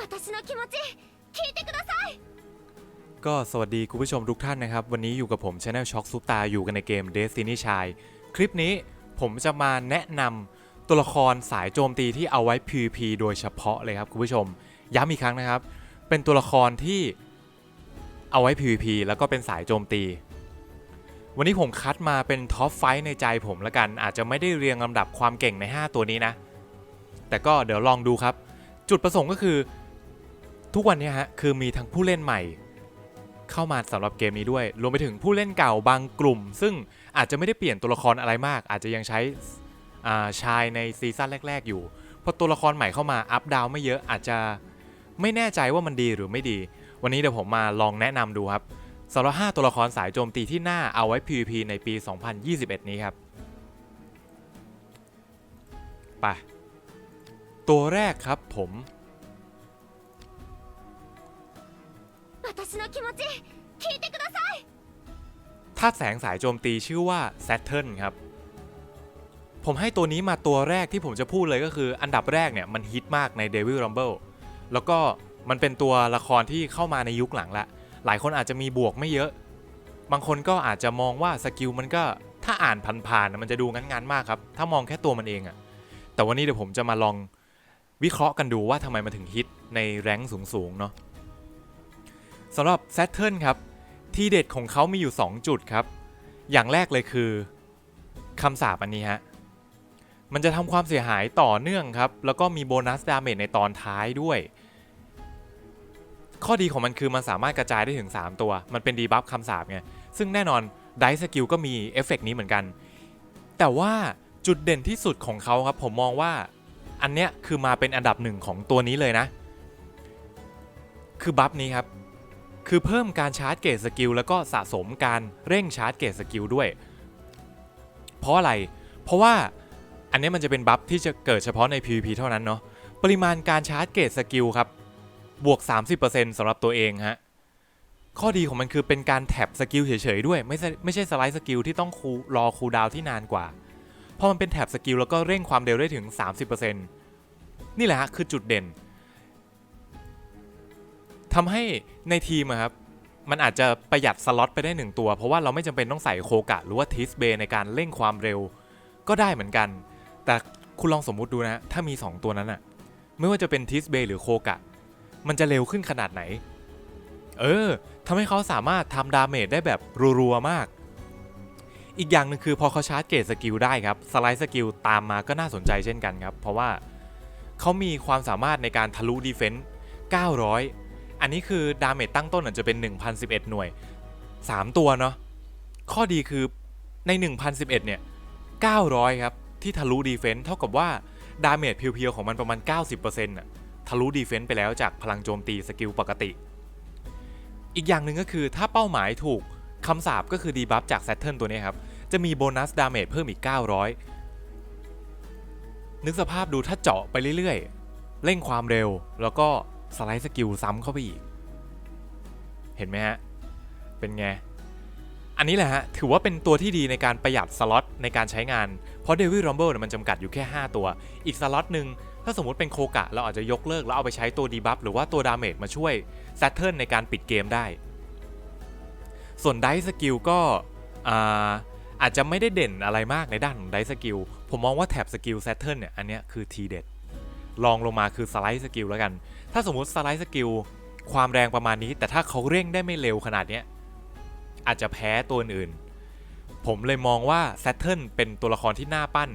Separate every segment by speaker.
Speaker 1: 私の気持ち聞いてください
Speaker 2: ก็สวัสดีคุณผู้ชมทุกท่านนะครับ วันนี้อยู่กับผม Channel Shock ซุปตาอยู่กันในเกม Destiny Child คลิปนี้ผมจะมาแนะนำตัวละครสายโจมตีที่เอาไว้ PVP โดยเฉพาะเลยครับคุณผู้ชม ย้ำอีกครั้งนะครับ เป็นตัวละครที่เอาไว้ PVP แล้วก็เป็นสายโจมตี วันนี้ผมคัดมาเป็นท็อปไฟในใจผมละกัน อาจจะไม่ได้เรียงลำดับความเก่งใน 5 ตัวนี้นะ แต่ก็เดี๋ยวลองดูครับ จุดประสงค์ก็คือ ทุกวันนี้ฮะคือมีทั้งผู้เล่นใหม่ เข้ามาสำหรับเกมนี้ด้วย รวมไปถึงผู้เล่นเก่าบางกลุ่ม ซึ่งอาจจะไม่ได้เปลี่ยนตัวละครอะไรมาก อาจจะยังใช้ชายในซีซั่นแรก ๆ อยู่พอตัวละครใหม่เข้ามาอัพดาวไม่เยอะอาจจะไม่แน่ใจว่ามันดีหรือไม่ดี วันนี้เดี๋ยวผมมาลองแนะนำดูครับสำหรับ5ตัวละครสายโจมตีที่น่าเอาไว้ PVP ในปี 2021 นี้ครับไปตัวแรกครับผม
Speaker 1: 私の気持ち聞いてください
Speaker 2: ธาตุแสงสายโจมตีชื่อว่า Saturn ครับ ผมให้ตัวนี้มาตัวแรกที่ผมจะพูดเลยก็คือ อันดับแรกเนี่ยมันฮิตมากใน Devil Rumble แล้วก็มันเป็นตัวละครที่เข้ามาในยุคหลังละ หลายคนอาจจะมีบวกไม่เยอะ บางคนก็อาจจะมองว่าสกิลมันก็ถ้าอ่านผ่านๆน่ะมันจะดูงั้นๆมากครับ ถ้ามองแค่ตัวมันเองอะแต่วันนี้เดี๋ยวผมจะมาลองวิเคราะห์กันดูว่าทำไมมันถึงฮิตในแรงค์สูงๆเนาะ สำหรับ Saturn ครับ ที่เด็ดของเขามีอยู่ 2 จุดครับ อย่างแรกเลยคือคำสาปอันนี้ฮะ มันจะทำความเสียหายต่อเนื่องครับ แล้วก็มีโบนัสดาเมจในตอนท้ายด้วย ข้อดีของมันคือมันสามารถกระจายได้ถึง 3 ตัว มันเป็นดีบัฟคำสาปไง ซึ่งแน่นอนไดสกิลก็มีเอฟเฟกต์นี้เหมือนกัน แต่ว่าจุดเด่นที่สุดของเขาครับ ผมมองว่าอันเนี้ยคือมาเป็นอันดับหนึ่งของตัวนี้เลยนะ คือบัฟนี้ครับ คือเพิ่มการชาร์จเกรดสกิลแล้วก็สะสมการเร่งชาร์จเกรดสกิลด้วย เพราะอะไร เพราะว่าอันนี้มันจะเป็นบัฟที่จะเกิดเฉพาะใน PVP เท่านั้นเนาะ ปริมาณการชาร์จเกรดสกิลครับ บวก 30%สำหรับตัวเองฮะ ข้อดีของมันคือเป็นการแท็บสกิลเฉยๆด้วย ไม่ใช่ไม่ใช่สไลด์สกิลที่ต้องคูรอคูลดาวน์ที่นานกว่า พอมันเป็นแท็บสกิลแล้วก็เร่งความเร็วได้ถึง 30%นี่แหละฮะคือจุดเด่น ทำให้ในทีมครับมันอาจจะประหยัดสล็อตไปได้หนึ่งตัว เพราะว่าเราไม่จำเป็นต้องใส่โคกะหรือว่าทิสเบในการเร่งความเร็วก็ได้เหมือนกัน แต่คุณลองสมมุติดูนะถ้ามี 2 ตัวนั้นอะไม่ว่าจะเป็นทิสเบหรือโคกะ มันจะเร็วขึ้นขนาดไหน เออทำให้เขาสามารถทำดาเมจได้แบบรัวๆมาก อีกอย่างหนึ่งคือพอเขาชาร์จเกรดสกิลได้ครับ สไลด์สกิลตามมาก็น่าสนใจเช่นกันครับ เพราะว่าเขามีความสามารถในการทะลุดีเฟนส์900 อันนี้คือดาเมจตั้งต้นอาจจะเป็น 1011 หน่วย 3 ตัวเนาะข้อดีคือใน 1011 เนี่ย 900 ครับ ที่ทะลุดีเฟนส์เท่ากับว่า ดาเมจเพียวๆ ของมันประมาณ 90%น่ะทะลุดีเฟนส์ไปแล้วจากพลังโจมตีสกิลปกติ อีกอย่างหนึ่งก็คือถ้าเป้าหมายถูกคำสาปก็คือดีบัฟจาก Saturn ตัวนี้ครับ จะมีโบนัสดาเมจเพิ่มอีก 900 นึกสภาพดูถ้าเจาะไปเรื่อยๆ เร่งความเร็วแล้วก็ สไลด์สกิลซ้ำเข้าไปอีก เห็นไหมฮะ เป็นไง อันนี้แหละฮะ ถือว่าเป็นตัวที่ดีในการประหยัดสล็อตในการใช้งาน เพราะ Devil Rumble เนี่ยมันจำกัดอยู่แค่ 5 ตัว อีกสล็อตหนึ่งถ้าสมมติเป็นโคกะ เราอาจจะยกเลิกแล้วเอาไปใช้ตัวดีบัฟหรือว่าตัวดาเมจมาช่วย Saturn ในการปิดเกมได้ ส่วนไดสกิลก็อาอาจจะไม่ได้เด่นอะไรมากในด้านของไดสกิลผมมองว่าแท็บสกิล Saturn เนี่ยอันเนี้ยคือทีเด็ด ลองลงมาคือสไลด์สกิลแล้วกัน ถ้าสมมุติสไลด์สกิลความแรงประมาณนี้ แต่ถ้าเขาเร่งได้ไม่เร็วขนาดนี้อาจจะแพ้ตัวอื่น ผมเลยมองว่าแซทเทิลเป็นตัวละครที่น่าปั้น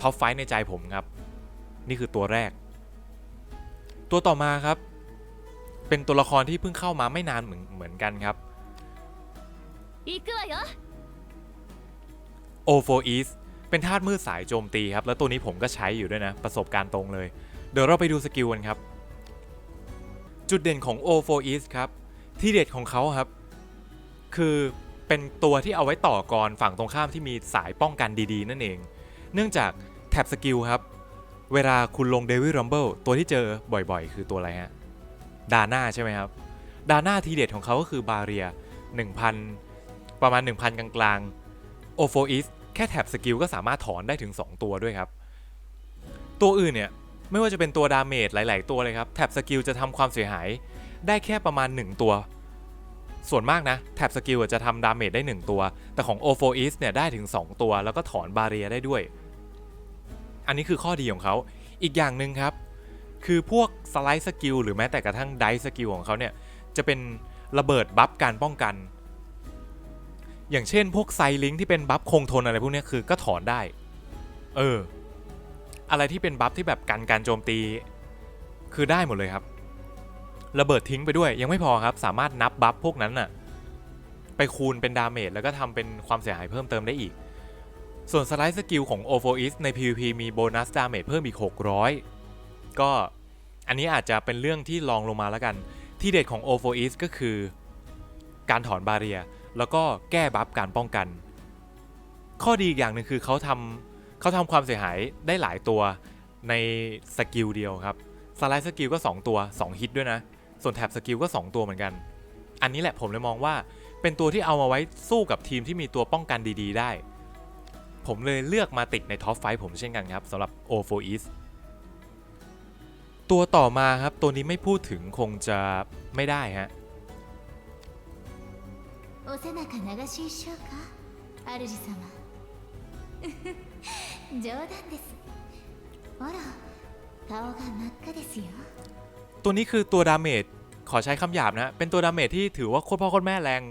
Speaker 2: ท็อปไฟในใจผมครับ นี่คือตัวแรก ตัวต่อมาครับ เป็นตัวละครที่เพิ่งเข้ามาไม่นานเหมือนเหมือนกันครับ
Speaker 1: โอโฟ
Speaker 2: อีสเป็นธาตุมืดสายโจมตีครับ แล้วตัวนี้ผมก็ใช้อยู่ด้วยนะ ประสบการณ์ตรงเลย เดี๋ยวเราไปดูสกิลกันครับ จุดเด่นของ o 4 East ครับ ที่เด็ดของเขาครับ คือเป็นตัวที่เอาไว้ต่อกรฝั่งตรงข้ามที่มีสายป้องกันดีๆ นั่นเอง เนื่องจากแท็บสกิลครับ เวลาคุณลง Devil Rumble ตัวที่เจอบ่อยๆ คือตัวอะไรฮะ ดาน่าใช่ไหมครับ ดาน่าทีเด็ดของเขาก็คือบาเรีย 1,000 ประมาณ 1,000 กลางๆ o 4 East แค่แท็บสกิลก็สามารถถอนได้ถึง 2 ตัวด้วยครับ ตัวอื่นเนี่ย ไม่ว่าจะเป็นตัวดาเมจหลาย ๆ ตัวเลยครับแท็บสกิลจะทำความเสียหายได้แค่ประมาณ 1 ตัว ส่วนมากนะแท็บสกิลจะทำดาเมจได้ 1 ตัว แต่ของ o 4 e a s เนี่ยได้ถึง 2 ตัว แล้วก็ถอนบาเรียได้ด้วย อันนี้คือข้อดีของเขา อีกอย่างหนึ่งครับ คือพวกสไลด์สกิลหรือแม้แต่กระทั่งไดสกิลของเขาเนี่ย จะเป็นระเบิดบัฟการป้องกัน อย่างเช่น พวกไซลิงที่เป็นบัฟคงทนอะไรพวกนี้คือก็ถอนได้ เออ อะไรที่เป็นบัฟที่แบบกันการโจมตี คือได้หมดเลยครับ ระเบิดทิ้งไปด้วยยังไม่พอครับ สามารถนับบัฟพวกนั้นน่ะไปคูณเป็นดาเมจแล้วก็ทำเป็นความเสียหายเพิ่มเติมได้อีก ส่วนสไลด์สกิลของ o 4 e a s ใน PVP มีโบนัสดาเมจเพิ่มอีก 600 ก็อันนี้อาจจะเป็นเรื่องที่ลองลงมาแล้วกัน ที่เด็ดของ o 4 e a s ก็คือ การถอนบาเรีย แล้วก็แก้บัฟการป้องกัน ข้อดีอีกอย่างหนึ่งคือเขาทำ เขาทำความเสียหายได้หลายตัวในสกิลเดียวครับ สไลด์สกิลก็ 2 ตัว 2 ฮิตด้วยนะ ส่วนแท็บสกิลก็ 2 ตัวเหมือนกัน อันนี้แหละผมเลยมองว่าเป็นตัวที่เอามาไว้สู้กับทีมที่มีตัวป้องกันดีๆ ได้ ผมเลยเลือกมาติดในท็อปไฟผมเช่นกันครับสำหรับ o 4 East ตัวต่อมาครับ ตัวนี้ไม่พูดถึงคงจะไม่ได้ฮะ
Speaker 1: お背中流し一生か主様 冗談ですほら顔が真っ赤ですよ
Speaker 2: ตัวนี้คือตัวดาเมจขอใช้คำหยาบนะ เป็นตัวดาเมจที่ถือว่าโคตรพ่อโคตรแม่แรง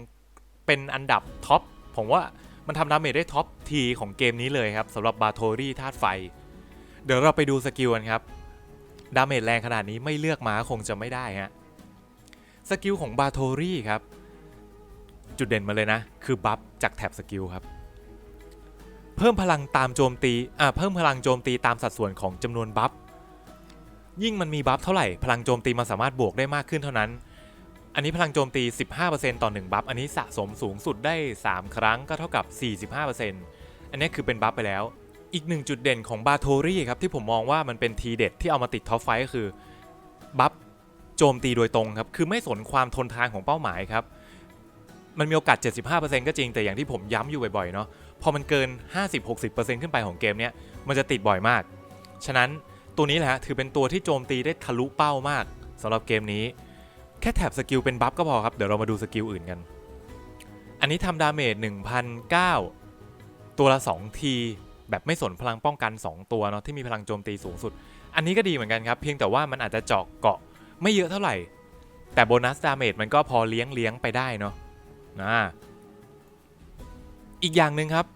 Speaker 2: เป็นอันดับท็อป ผมว่ามันทำดาเมจได้ท็อปทีของเกมนี้เลยครับสำหรับบาโทรี่ธาตุไฟ เดี๋ยวเราไปดูสกิลกันครับ ดาเมจแรงขนาดนี้ไม่เลือกมาคงจะไม่ได้ฮะ สกิลของบาโทรี่ครับ จุดเด่นมาเลยนะ คือบัฟจากแท็บสกิลครับ เพิ่มพลังตามโจมตีอ่าเพิ่มพลังโจมตีตามสัดส่วนของจำนวนบัฟยิ่งมันมีบัฟเท่าไหร่พลังโจมตีมันสามารถบวกได้มากขึ้นเท่านั้น อันนี้พลังโจมตี 15%ต่อ1บัฟอันนี้สะสมสูงสุดได้ 3 ครั้งก็เท่ากับ 45%อันนี้คือเป็นบัฟไปแล้ว อีกหนึ่งจุดเด่นของบาโทรี่ครับที่ผมมองว่ามันเป็นทีเด็ดที่เอามาติดท็อปไฟก็คือบัฟโจมตีโดยตรงครับคือไม่สนความทนทานของเป้าหมายครับมันมีโอกาส 75%ก็จริงแต่อย่างที่ผมย้ำอยู่บ่อยๆเนาะ พอมันเกิน 50-60%ขึ้นไปของเกมเนี้ยมันจะติดบ่อยมาก ฉะนั้นตัวนี้แหละถือเป็นตัวที่โจมตีได้ทะลุเป้ามากสำหรับเกมนี้ แค่แท็บสกิลเป็นบัฟก็พอครับ เดี๋ยวเรามาดูสกิลอื่นกัน อันนี้ทำดาเมจ1,009 ตัวละ 2 ที แบบไม่สนพลังป้องกัน 2 ตัวเนาะที่มีพลังโจมตีสูงสุด อันนี้ก็ดีเหมือนกันครับ เพียงแต่ว่ามันอาจจะเจาะเกาะไม่เยอะเท่าไหร่ แต่โบนัสดาเมจมันก็พอเลี้ยงเลี้ยงไปได้เนาะนะ อีกอย่างหนึ่งครับ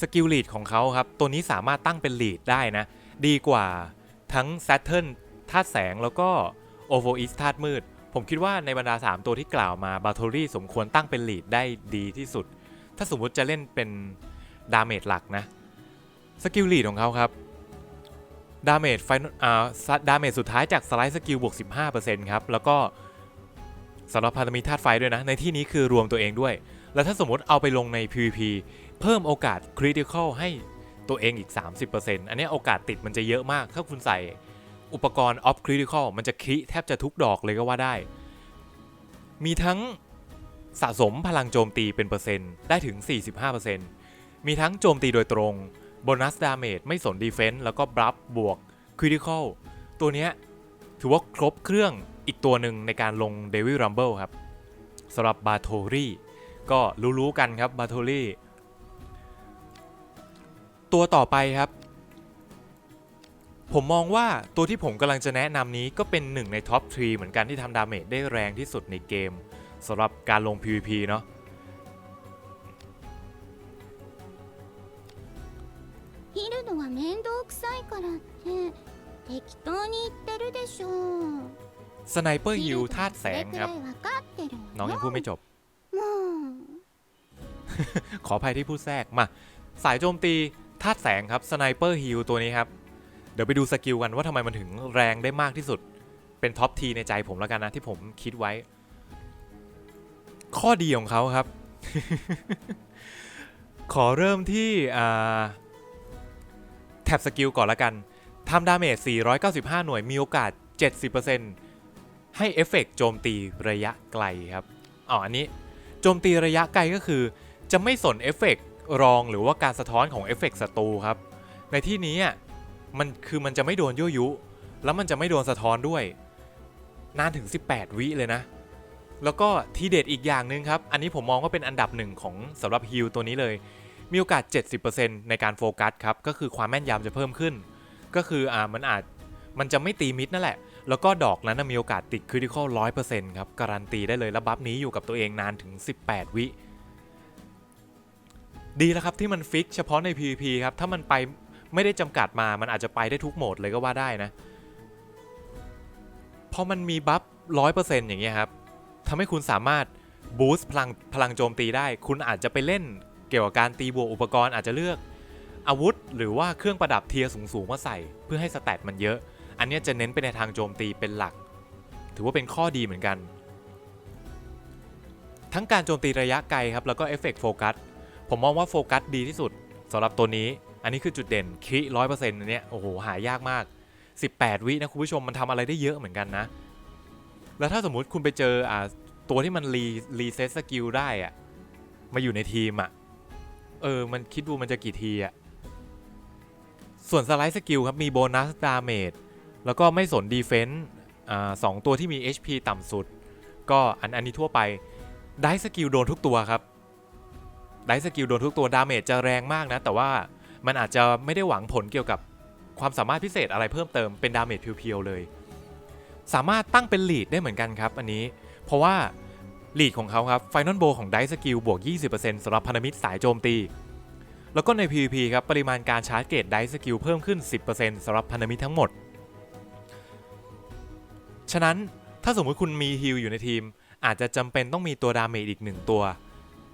Speaker 2: สกิลลีดของเขาครับ ตัวนี้สามารถตั้งเป็นลีดได้นะ ดีกว่าทั้ง Saturn ธาตุแสงแล้วก็ o v o e a s t ธาตุมืด ผมคิดว่าในบรรดา 3 ตัวที่กล่าวมา b a t o r y สมควรตั้งเป็นลีดได้ดีที่สุด ถ้าสมมุติจะเล่นเป็นดาเมจหลักนะสกิลลีดของเขาครับดาเมจไฟอ่าดาเมจสุดท้ายจากสไลด์สกิลบวก 15%ครับ แล้วก็สำหรับพันธมิตรธาตุไฟด้วยนะ ในที่นี้คือรวมตัวเองด้วย แล้วถ้าสมมติเอาไปลงใน PVP เพิ่มโอกาสคริติคอลให้ตัวเองอีก 30%อันนี้โอกาสติดมันจะเยอะมาก ถ้าคุณใส่อุปกรณ์ off critical มันจะคริแทบจะทุกดอกเลยก็ว่าได้ มีทั้งสะสมพลังโจมตีเป็นเปอร์เซ็นต์ได้ถึง 45%มีทั้งโจมตีโดยตรงโบนัสดาเมจไม่สนดีเฟนส์แล้วก็บลัฟบวกคริติคอลตัวเนี้ยถือว่าครบเครื่องอีกตัวหนึ่งในการลง Devil Rumble ครับสำหรับบาโทรี่ ก็รู้ๆกันครับบาโทรี่ ตัวต่อไปครับ ผมมองว่าตัวที่ผมกำลังจะแนะนำนี้ก็เป็นหนึ่งในท็อปทรีเหมือนกันที่ทำดาเมจได้แรงที่สุดในเกมสำหรับการลง PVP เนาะ
Speaker 1: 切るのは面倒くさいからって適当に言ってるでしょ
Speaker 2: สไนเปอร์ฮิลธาตุแส
Speaker 1: それ
Speaker 2: ง
Speaker 1: く
Speaker 2: ครั
Speaker 1: ら
Speaker 2: บ
Speaker 1: い分かってる
Speaker 2: น้อง
Speaker 1: わ
Speaker 2: ยัง
Speaker 1: よ
Speaker 2: พูดไม่จบ
Speaker 1: もう
Speaker 2: ขออภัยที่พูดแทรกมา สายโจมตีธาตุแสงครับสไนเปอร์ฮิลตัวนี้ครับ เดี๋ยวไปดูสกิลกันว่าทำไมมันถึงแรงได้มากที่สุด เป็นท็อปทีในใจผมแล้วกันนะที่ผมคิดไว้ ข้อดีของเขาครับ ขอเริ่มที่แท็บสกิลก่อนละกันทำดาเมจ 495 หน่วยมีโอกาส 70%ให้เอฟเฟกต์โจมตีระยะไกลครับอ๋ออันนี้ โจมตีระยะไกลก็คือ จะไม่สนเอฟเฟกต์รองหรือว่าการสะท้อนของเอฟเฟกต์ศัตรูครับ ในที่นี้มันคือมันจะไม่โดนยั่วยุ แล้วมันจะไม่โดนสะท้อนด้วย นานถึง 18 วิเลยนะ แล้วก็ทีเด็ดอีกอย่างหนึ่งครับ อันนี้ผมมองว่าเป็นอันดับหนึ่งของสำหรับฮิลตัวนี้เลย มีโอกาส 70%ในการโฟกัสครับ ก็คือความแม่นยำจะเพิ่มขึ้น ก็คืออ่ามันอาจมันจะไม่ตีมิดนั่นแหละ แล้วก็ดอกนั้นนะมีโอกาสติดคริติคอล100%ครับ การันตีได้เลย แล้วบัฟนี้อยู่กับตัวเองนานถึง 18 วิ ดีแล้วครับที่มันฟิกเฉพาะใน PVP ครับ ถ้ามันไปไม่ได้จำกัดมา มันอาจจะไปได้ทุกโหมดเลยก็ว่าได้นะพอมันมีบัฟ100%อร์เซ็นต์อย่างเงี้ยครับทำให้คุณสามารถบูสต์พลังพลังโจมตีได้ คุณอาจจะไปเล่นเกี่ยวกับการตีบวกอุปกรณ์อาจจะเลือกอาวุธ หรือว่าเครื่องประดับเทียร์สูงๆมาใส่ เพื่อให้สแตทมันเยอะ อันนี้จะเน้นไปในทางโจมตีเป็นหลัก ถือว่าเป็นข้อดีเหมือนกัน ทั้งการโจมตีระยะไกลครับแล้วก็เอฟเฟกต์โฟกัส ผมมองว่าโฟกัสดีที่สุดสำหรับตัวนี้ อันนี้คือจุดเด่นคริร้อยเปอร์เซ็นต์อันเนี้ยโอ้โหหายากมาก 18 วินะคุณผู้ชมมันทำอะไรได้เยอะเหมือนกันนะ แล้วถ้าสมมุติคุณไปเจออ่าตัวที่มันรีรีเซ็ตสกิลได้อะมาอยู่ในทีมอะเออมันคิดดูมันจะกี่ทีอะส่วนสไลด์สกิลครับมีโบนัสดาเมจแล้วก็ไม่สนดีเฟนส์อ่าสองตัวที่มี HP ต่ำสุด ก็อันอันนี้ทั่วไปได้สกิลโดนทุกตัวครับ ได้สกิลโดนทุกตัวดาเมจจะแรงมากนะ แต่ว่ามันอาจจะไม่ได้หวังผลเกี่ยวกับความสามารถพิเศษอะไรเพิ่มเติมเป็นดาเมจเพียวๆเลย สามารถตั้งเป็นลีดได้เหมือนกันครับอันนี้ เพราะว่าลีดของเขาครับ Final Bow ของได้สกิลบวก 20%สำหรับพันธมิตรสายโจมตี แล้วก็ใน PVP ครับปริมาณการชาร์จเกตได้สกิลเพิ่มขึ้น 10%สำหรับพันธมิตรทั้งหมด ฉะนั้นถ้าสมมุติคุณมีฮิลอยู่ในทีม อาจจะจำเป็นต้องมีตัวดาเมจอีกหนึ่งตัว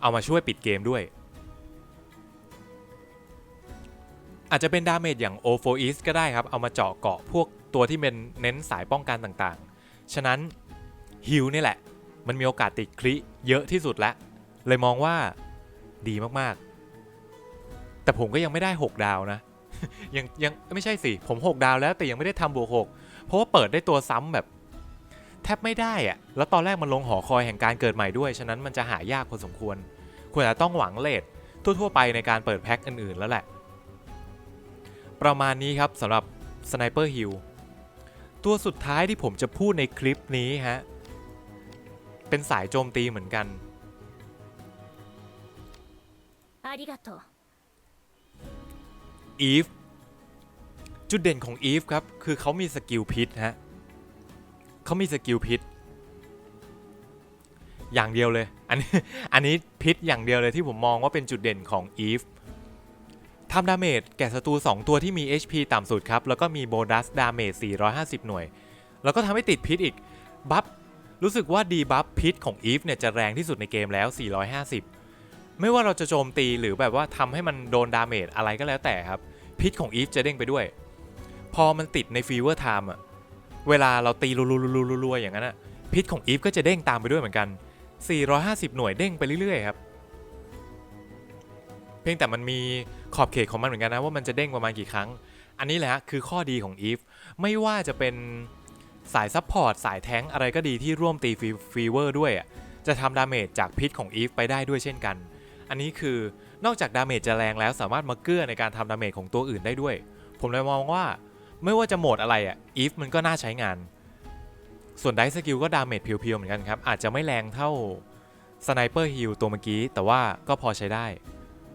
Speaker 2: เอามาช่วยปิดเกมด้วย อาจจะเป็นดาเมจอย่าง o 4 e a s ก็ได้ครับ เอามาเจาะเกาะพวกตัวที่เป็นเน้นสายป้องกันต่างๆ ฉะนั้นฮิลนี่แหละ มันมีโอกาสติดคลิเยอะที่สุดแล้วเลยมองว่าดีมากๆ แต่ผมก็ยังไม่ได้ 6 ดาวนะ ยังยังไม่ใช่สิ ผม 6 ดาวแล้วแต่ยังไม่ได้ทำบวก6เพราะว่าเปิดได้ตัวซ้ำแบบ แทบไม่ได้อะแล้วตอนแรกมันลงหอคอยแห่งการเกิดใหม่ด้วย ฉะนั้นมันจะหายากพอสมควร ควรจะต้องหวังเลททั่วๆไปในการเปิดแพ็คอื่นๆแล้วแหละ ประมาณนี้ครับสำหรับสไนเปอร์ฮิลตัวสุดท้ายที่ผมจะพูดในคลิปนี้ฮะ เป็นสายโจมตีเหมือนกัน
Speaker 1: อี
Speaker 2: ฟจุดเด่นของอีฟครับ คือเขามีสกิลพิษฮะเขามีสกิลพิษ อย่างเดียวเลย อันนี้อันนี้พิษอย่างเดียวเลยที่ผมมองว่าเป็นจุดเด่นของ Eve ทำดาเมจแก่ศัตรู2 ตัวที่มี HP ต่ำสุดครับ แล้วก็มีโบนัสดาเมจ 450 หน่วย แล้วก็ทำให้ติดพิษอีก บัฟ รู้สึกว่าดีบัฟพิษของ Eve เนี่ยจะแรงที่สุดในเกมแล้ว 450 ไม่ว่าเราจะโจมตีหรือแบบว่าทำให้มันโดนดาเมจอะไรก็แล้วแต่ครับ พิษของ Eve จะเด้งไปด้วย พอมันติดในฟีเวอร์ไทม์อะเวลาเราตีรัวๆๆๆๆอย่างนั้นอะพิษของ Eve ก็จะเด้งตามไปด้วยเหมือนกัน 450 หน่วยเด้งไปเรื่อยๆครับ เพียงแต่มันมีขอบเขตของมันเหมือนกันนะว่ามันจะเด้งประมาณกี่ครั้ง อันนี้แหละคือข้อดีของ Eve ไม่ว่าจะเป็นสายซัพพอร์ตสายแท้งอะไรก็ดีที่ร่วมตีฟีเวอร์ด้วยจะทำดาเมจจากพิษของ Eve ไปได้ด้วยเช่นกัน อันนี้คือนอกจากดาเมจจะแรงแล้วสามารถมาเกื้อในการทำดาเมจของตัวอื่นได้ด้วย ผมเลยมองว่าไม่ว่าจะโหมดอะไรอะ Eve มันก็น่าใช้งาน ส่วนไดสกิลก็ดาเมจเพียวๆเหมือนกันครับ อาจจะไม่แรงเท่าสไนเปอร์ฮิลตัวเมื่อกี้ แต่ว่าก็พอใช้ได้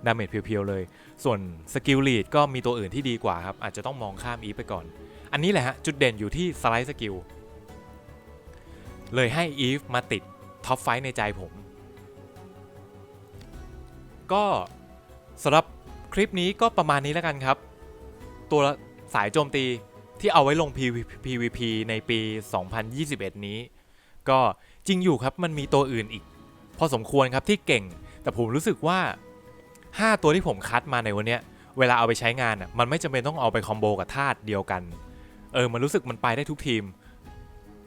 Speaker 2: ดาเมจเพียวๆเลย ส่วนสกิลลีดก็มีตัวอื่นที่ดีกว่าครับ อาจจะต้องมองข้าม Eve ไปก่อน อันนี้แหละฮะ จุดเด่นอยู่ที่สไลด์สกิล เลยให้ Eve มาติดท็อปไฟในใจผม ก็สำหรับคลิปนี้ก็ประมาณนี้แล้วกันครับ ตัวสายโจมตี ที่เอาไว้ลง PVP ในปี 2021 นี้ ก็จริงอยู่ครับมันมีตัวอื่นอีก พอสมควรครับที่เก่ง แต่ผมรู้สึกว่า 5 ตัวที่ผมคัดมาในวันนี้เวลาเอาไปใช้งานอะมันไม่จำเป็นต้องเอาไปคอมโบกับธาตุเดียวกัน เออมันรู้สึกมันไปได้ทุกทีม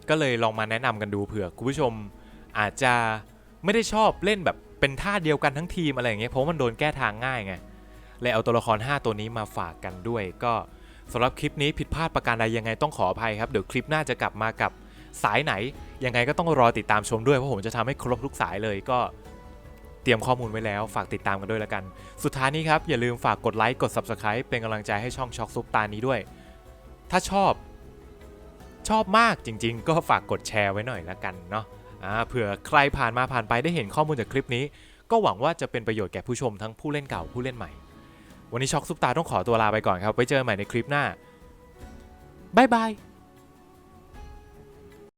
Speaker 2: ก็เลยลองมาแนะนำกันดูเผื่อคุณผู้ชมอาจจะไม่ได้ชอบเล่นแบบเป็นท่าเดียวกันทั้งทีมอะไรอย่างเงี้ยเพราะมันโดนแก้ทางง่ายไงเลยเอาตัวละคร 5 ตัวนี้มาฝากกันด้วยก็ สำหรับคลิปนี้ผิดพลาดประการใดยังไงต้องขออภัยครับ เดี๋ยวคลิปหน้าจะกลับมากับสายไหน ยังไงก็ต้องรอติดตามชมด้วย เพราะผมจะทำให้ครบทุกสายเลยก็เตรียมข้อมูลไว้แล้ว ฝากติดตามกันด้วยละกัน สุดท้ายนี้ครับ อย่าลืมฝากกดไลค์กด Subscribe เป็นกำลังใจให้ช่องช็อกซุปตานี้ด้วย ถ้าชอบ ชอบมากจริง ๆ ก็ฝากกดแชร์ไว้หน่อยละกันเนาะเผื่อใครผ่านมาผ่านไปได้เห็นข้อมูลจากคลิปนี้ ก็หวังว่าจะเป็นประโยชน์แก่ผู้ชมทั้งผู้เล่นเก่าผู้เล่นใหม่ วันนี้ช็อกซุปตาต้องขอตัวลาไปก่อนครับไว้เจอใหม่ในคลิปหน้าบายบาย